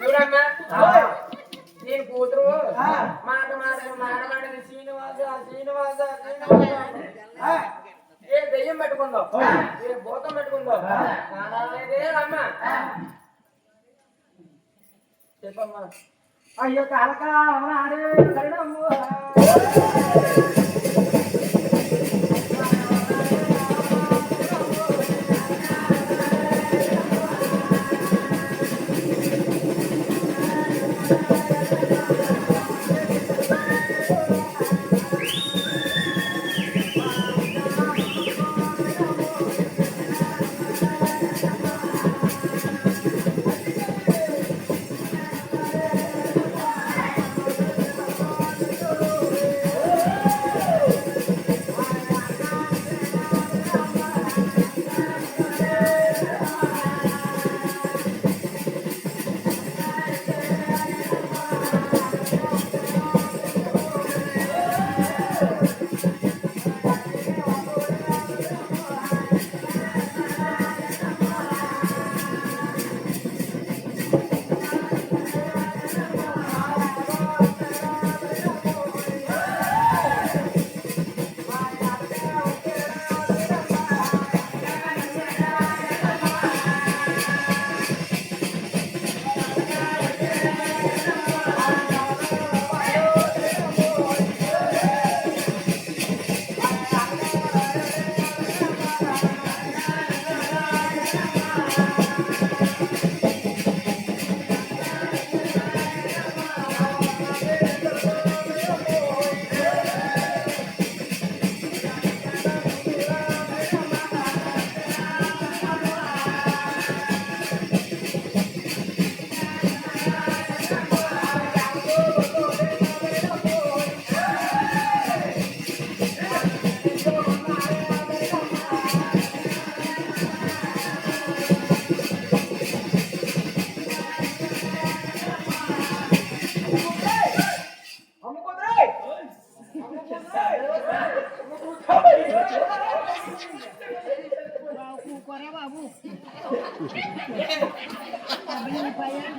చూడమ్మా. నేను కూతురు మాట మాట మాట మాట శ్రీనివాస శ్రీనివాస శ్రీనివాస ఏ దెయ్యం పెట్టుకుందో? ఏ భూతం పెట్టుకుందో? నాదే అమ్మా చెప్పమ్మా. అయ్యో కాలక నాడే Gracias.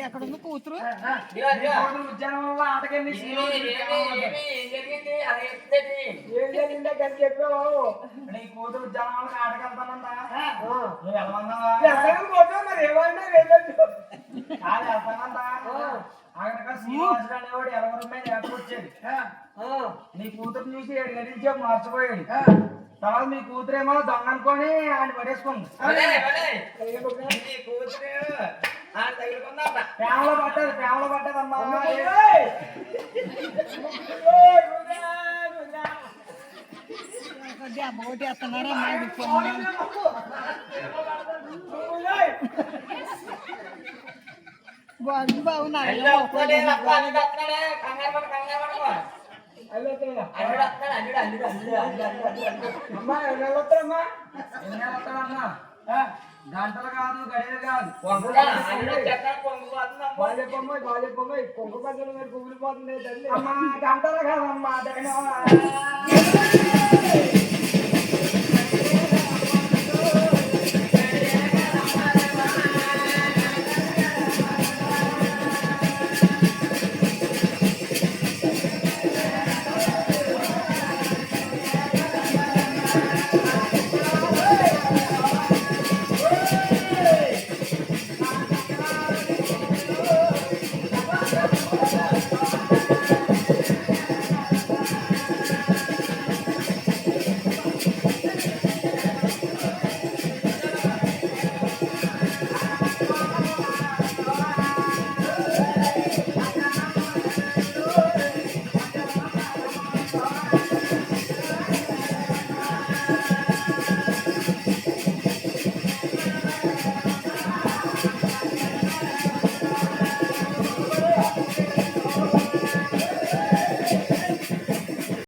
ఎక్కడ ఉంది కూతురు? ఉద్యానవనంలో ఆటకెళ్ళి చెప్పావు? నీ కూతురు ఉద్యానవనంలో ఆటకెళ్తానందా నువ్వు మరి ఏమైనా అక్కడ శ్రీనివాసుడు అనేవాడు మీద ఏర్పొచ్చేది నీ కూతురు చూసి ఏడు గడించే మార్చిపోయాడు. తర్వాత మీ కూతురేమో దొంగ అనుకొని ఆయన పడేసుకుంది. కూతురు ప్రేమలో పట్టదు ప్రేమలో పట్టదమ్మా దెబ్బ ఒకటి వేస్తున్నారా మాది బాగు బాగున్నారు అల్లుడు వస్తాడే, అబ్బా, అల్లుడు వస్తున్నాడే. కంగారు పడ, కంగారు పడకు. అల్లుడు వస్తాడు, అల్లుడు, అల్లుడు, అల్లుడు, అల్లుడు, అల్లుడు, అల్లుడు, అల్లుడు. అమ్మా ఎన్ని వస్తారమ్మా ఎన్ని వస్తారమ్మా గంటలు కాదు గడియలు కాదు. బాగా చెప్పమ్మా బాగా చెప్పమ్మా కొంగు పక్కన మీరు కుమిలిపోతుంది తల్లి. అమ్మా గంటలు కాదమ్మా